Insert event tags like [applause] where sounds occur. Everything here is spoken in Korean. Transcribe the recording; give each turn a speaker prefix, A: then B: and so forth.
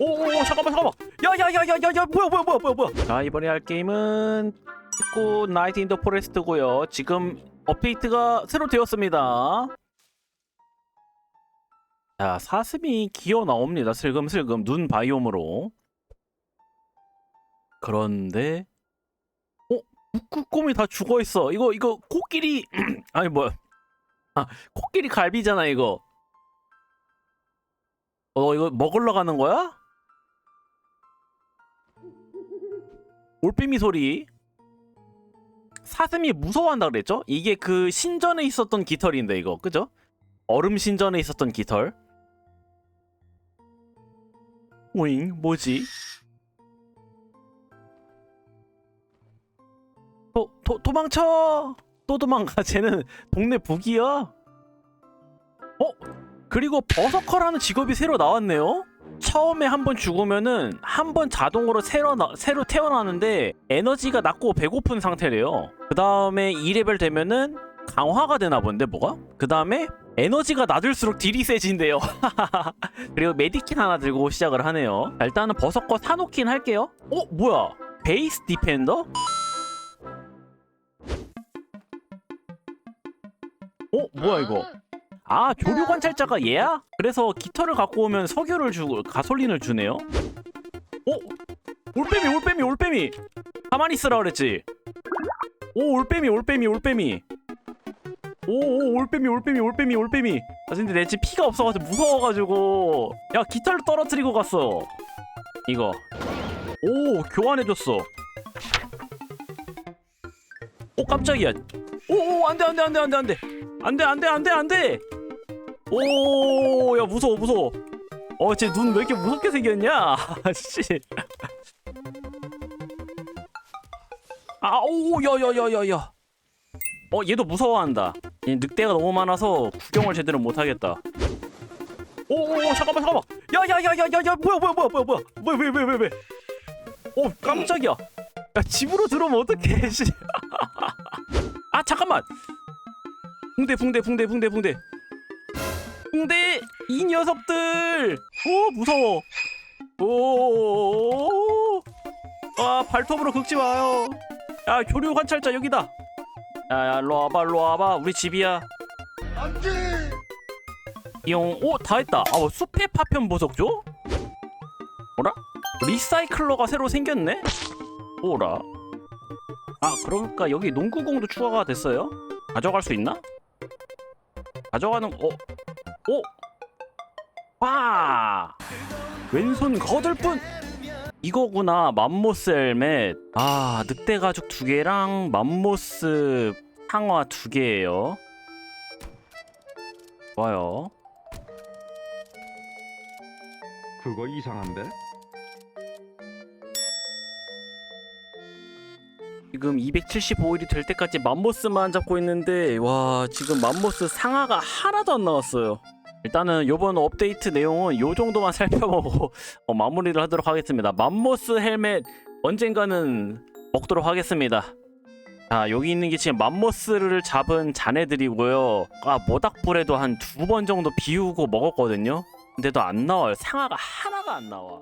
A: 오 잠깐만 잠깐만. 야야야야야야 뭐야 뭐야 뭐야 뭐야 뭐야. 자 이번에 할 게임은 축구 나이트 인더 포레스트고요. 지금 업데이트가 새로 되었습니다. 자 사슴이 기어 나옵니다. 슬금슬금 눈 바이옴으로. 그런데 어? 북극곰이 다 죽어있어. 이거 이거 코끼리 [clears throat] 아니 뭐야. 아 코끼리 갈비잖아 이거. 어 이거 먹으러 가는 거야? 올빼미 소리 사슴이 무서워한다 그랬죠? 이게 그 신전에 있었던 깃털인데 이거 그죠? 얼음 신전에 있었던 깃털 오잉 뭐지? 도, 도, 도망쳐 또 도망가 [laughs] 쟤는 동네 북이야 어? 그리고 버서커라는 직업이 새로 나왔네요. 처음에 한 번 죽으면은 한 번 자동으로 새로 나, 새로 태어나는데 에너지가 낮고 배고픈 상태래요. 그 다음에 2레벨 되면은 강화가 되나 본데 뭐가? 그 다음에 에너지가 낮을수록 딜이 세진대요. [laughs] 그리고 메디킷 하나 들고 시작을 하네요. 자, 일단은 버섯 거 사놓긴 할게요. 어 뭐야? 베이스 디펜더? 어 뭐야 이거? 아 조류 관찰자가 얘야? 그래서 깃털을 갖고 오면 석유를 주고 가솔린을 주네요. 어? 올빼미 올빼미 올빼미 가만히 있으라 그랬지. 오 올빼미 올빼미 올빼미. 오 오 올빼미 올빼미 올빼미 올빼미. 아 근데 내 집 피가 없어가지고 무서워가지고 야 깃털 떨어뜨리고 갔어. 이거. 오 교환해줬어. 오 깜짝이야. 오오 안돼 안돼 안돼 안돼 안돼 안돼 안돼 안돼 안돼. 오, 야 무서워 무서워. 어, 쟤 눈 왜 이렇게 무섭게 생겼냐? [laughs] 씨. 아, 오, 야, 야, 야, 야, 야. 어, 얘도 무서워한다. 얘 늑대가 너무 많아서 구경을 제대로 못 하겠다. 오, 오, 잠깐만, 잠깐만. 야, 야, 야, 야, 야, 야, 뭐야, 뭐야, 뭐야, 뭐야, 뭐야, 뭐야, 왜, 왜, 왜, 왜? 오, 깜짝이야. 야, 집으로 들어오면 어떡해, 씨. [laughs] 아, 잠깐만. 붕대, 붕대, 붕대, 붕대, 붕대. 붕대 이 녀석들 오 무서워 오아 발톱으로 긁지 마요 야 교류 관찰자 여기다 야야 일로 와봐 일로 와봐 우리 집이야
B: 안돼.
A: 이용 오 다 했다 아 뭐, 숲의 파편 보석 줘? 뭐라? 리사이클러가 새로 생겼네? 뭐라? 아 그러니까 여기 농구공도 추가가 됐어요? 가져갈 수 있나? 가져가는 어? 오! 와! 왼손 거들뿐! 이거구나 맘모스 헬멧 아 늑대 가죽 두 개랑 맘모스 상화 두 개예요 좋아요
B: 그거 이상한데?
A: 지금 275일이 될 때까지 맘모스만 잡고 있는데 와 지금 맘모스 상하가 하나도 안 나왔어요 일단은 요번 업데이트 내용은 요 정도만 [laughs] 살펴보고 어, 마무리를 하도록 하겠습니다. 맘모스 헬멧 언젠가는 먹도록 하겠습니다. 자 여기 있는 게 지금 맘모스를 잡은 자네들이고요. 아 모닥불에도 한 두 번 정도 비우고 먹었거든요. 근데도 안 나와요. 상하가 하나가 안 나와